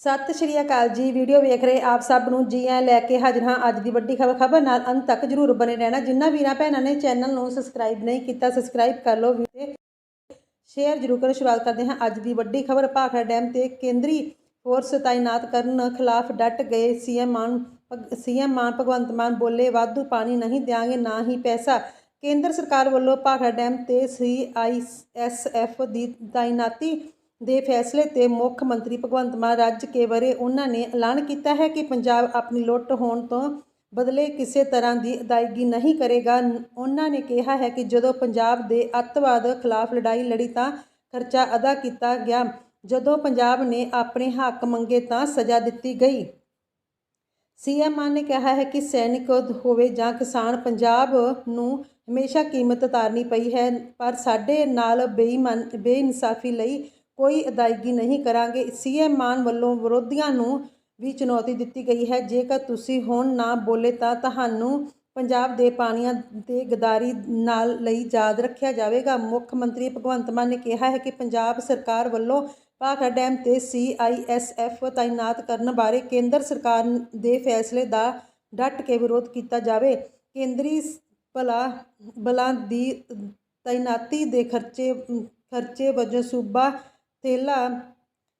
ਸਤਿ ਸ਼੍ਰੀ ਅਕਾਲ ਜੀ। ਵੀਡੀਓ ਵੇਖ ਰਹੇ ਆਪ ਸਭ ਨੂੰ ਜੀ ਆਇਆਂ ਲੈ ਕੇ ਹਾਜ਼ਰ ਹਾਂ ਅੱਜ ਦੀ ਵੱਡੀ ਖਬਰ। ਖਬਰ ਨਾਲ ਅੰਤ ਤੱਕ ਜਰੂਰ ਬਣੇ ਰਹਿਣਾ। ਜਿਨ੍ਹਾਂ ਵੀਰਾਂ ਭੈਣਾਂ ਨੇ ਚੈਨਲ ਨੂੰ ਸਬਸਕ੍ਰਾਈਬ ਨਹੀਂ ਕੀਤਾ ਸਬਸਕ੍ਰਾਈਬ ਕਰ ਲਓ ਵੀਰੇ ਸ਼ੇਅਰ ਜਰੂਰ ਕਰੋ। ਸ਼ੁਰੂਆਤ ਕਰਦੇ ਹਾਂ ਅੱਜ ਦੀ ਵੱਡੀ ਖਬਰ। ਭਾਖੜਾ ਡੈਮ ਤੇ ਕੇਂਦਰੀ ਫੋਰਸ ਤਾਇਨਾਤ ਕਰਨ ਖਿਲਾਫ ਡਟ ਗਏ ਸੀਐਮ ਮਾਨ ਸੀਐਮ ਮਾਨ ਭਗਵੰਤ ਮਾਨ ਬੋਲੇ, ਵਾਧੂ ਪਾਣੀ ਨਹੀਂ ਦਿਆਂਗੇ, ਨਾ ਹੀ ਪੈਸਾ। ਕੇਂਦਰ ਸਰਕਾਰ ਵੱਲੋਂ ਭਾਖੜਾ ਡੈਮ ਤੇ ਸੀਆਈਐਸਐਫ ਦੀ ਤਾਇਨਾਤੀ ਦੇ ਫੈਸਲੇ ਤੇ ਮੁੱਖ ਮੰਤਰੀ ਭਗਵੰਤ ਮਾਨ ਰੱਜ ਕੇ ਵਰੇ ਉਹਨਾਂ ਨੇ ਐਲਾਨ ਕੀਤਾ ਹੈ ਕਿ ਪੰਜਾਬ ਆਪਣੀ ਲੁੱਟ ਹੋਣ ਤੋਂ ਬਦਲੇ ਕਿਸੇ ਤਰ੍ਹਾਂ ਦੀ ਅਦਾਇਗੀ ਨਹੀਂ ਕਰੇਗਾ। ਉਹਨਾਂ ਨੇ ਕਿਹਾ ਹੈ ਕਿ ਜਦੋਂ ਪੰਜਾਬ ਦੇ ਅੱਤਵਾਦ ਖਿਲਾਫ ਲੜਾਈ ਲੜੀ ਤਾਂ ਖਰਚਾ ਅਦਾ ਕੀਤਾ ਗਿਆ। ਜਦੋਂ ਪੰਜਾਬ ਨੇ ਆਪਣੇ ਹੱਕ ਮੰਗੇ ਤਾਂ ਸਜ਼ਾ ਦਿੱਤੀ ਗਈ। ਸੀਐਮ ਮਾਨ ਨੇ ਕਿਹਾ ਹੈ ਕਿ ਸੈਨਿਕ ਹੋਵੇ ਜਾਂ ਕਿਸਾਨ, ਪੰਜਾਬ ਨੂੰ ਹਮੇਸ਼ਾ ਕੀਮਤ ਉਤਾਰਨੀ ਪਈ ਹੈ, ਪਰ ਸਾਡੇ ਨਾਲ ਬੇਈਮਾਨ ਬੇਇਨਸਾਫੀ ਲਈ ਕੋਈ ਅਦਾਇਗੀ ਨਹੀਂ ਕਰਾਂਗੇ। ਸੀਐਮ ਮਾਨ ਵੱਲੋਂ ਵਿਰੋਧੀਆਂ ਨੂੰ ਵੀ ਚੁਣੌਤੀ ਦਿੱਤੀ ਗਈ ਹੈ। ਜੇਕਰ ਤੁਸੀਂ ਹੁਣ ਨਾ ਬੋਲੇ ਤਾਂ ਤੁਹਾਨੂੰ ਪੰਜਾਬ ਦੇ ਪਾਣੀਆਂ ਤੇ ਗਦਾਰੀ ਨਾਲ ਲਈ ਯਾਦ ਰੱਖਿਆ ਜਾਵੇਗਾ। ਮੁੱਖ ਮੰਤਰੀ ਭਗਵੰਤ ਮਾਨ ਨੇ ਕਿਹਾ ਹੈ ਕਿ ਪੰਜਾਬ ਸਰਕਾਰ ਵੱਲੋਂ ਭਾਖੜਾ ਡੈਮ ਤੇ ਸੀਆਈਐਸਐਫ ਤਾਇਨਾਤ ਕਰਨ ਬਾਰੇ ਕੇਂਦਰ ਸਰਕਾਰ ਦੇ ਫੈਸਲੇ ਦਾ ਡਟ ਕੇ ਵਿਰੋਧ ਕੀਤਾ ਜਾਵੇ। ਕੇਂਦਰੀ ਭਲਾ ਬਲਾਂ ਦੀ ਤਾਇਨਾਤੀ ਦੇ ਖਰਚੇ ਖਰਚੇ ਵਜੋਂ ਸੂਬਾ ਥੇਲਾ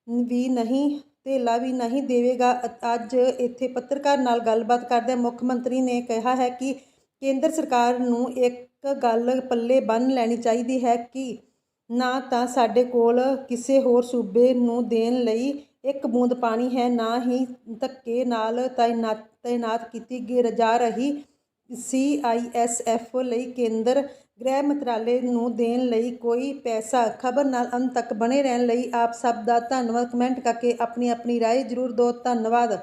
ਵੀ ਨਹੀਂ ਧੇਲਾ ਵੀ ਨਹੀਂ ਦੇਵੇਗਾ। ਅੱਜ ਇੱਥੇ ਪੱਤਰਕਾਰ ਨਾਲ ਗੱਲਬਾਤ ਕਰਦਿਆਂ ਮੁੱਖ ਮੰਤਰੀ ਨੇ ਕਿਹਾ ਹੈ ਕਿ ਕੇਂਦਰ ਸਰਕਾਰ ਨੂੰ ਇੱਕ ਗੱਲ ਪੱਲੇ ਬੰਨ੍ਹ ਲੈਣੀ ਚਾਹੀਦੀ ਹੈ ਕਿ ਨਾ ਤਾਂ ਸਾਡੇ ਕੋਲ ਕਿਸੇ ਹੋਰ ਸੂਬੇ ਨੂੰ ਦੇਣ ਲਈ ਇੱਕ ਬੂੰਦ ਪਾਣੀ ਹੈ, ਨਾ ਹੀ ਧੱਕੇ ਨਾਲ ਤਾਇਨਾਤ ਤਾਇਨਾਤ ਕੀਤੀ ਗੇ- ਜਾ ਰਹੀ ਸੀ ਆਈ ਐਸ ਸੀਆਈਐਸਐਫ ਲਈ ਕੇਂਦਰ ਗ੍ਰਹਿ ਮੰਤਰਾਲੇ ਨੂੰ ਦੇਣ ਲਈ ਕੋਈ ਪੈਸਾ। ਖਬਰ ਨਾਲ ਅੰਤ ਤੱਕ ਬਣੇ ਰਹਿਣ ਲਈ ਆਪ ਸਭ ਦਾ ਧੰਨਵਾਦ। ਕਮੈਂਟ ਕਰਕੇ ਆਪਣੀ ਆਪਣੀ ਰਾਏ ਜ਼ਰੂਰ ਦਿਓ। ਧੰਨਵਾਦ।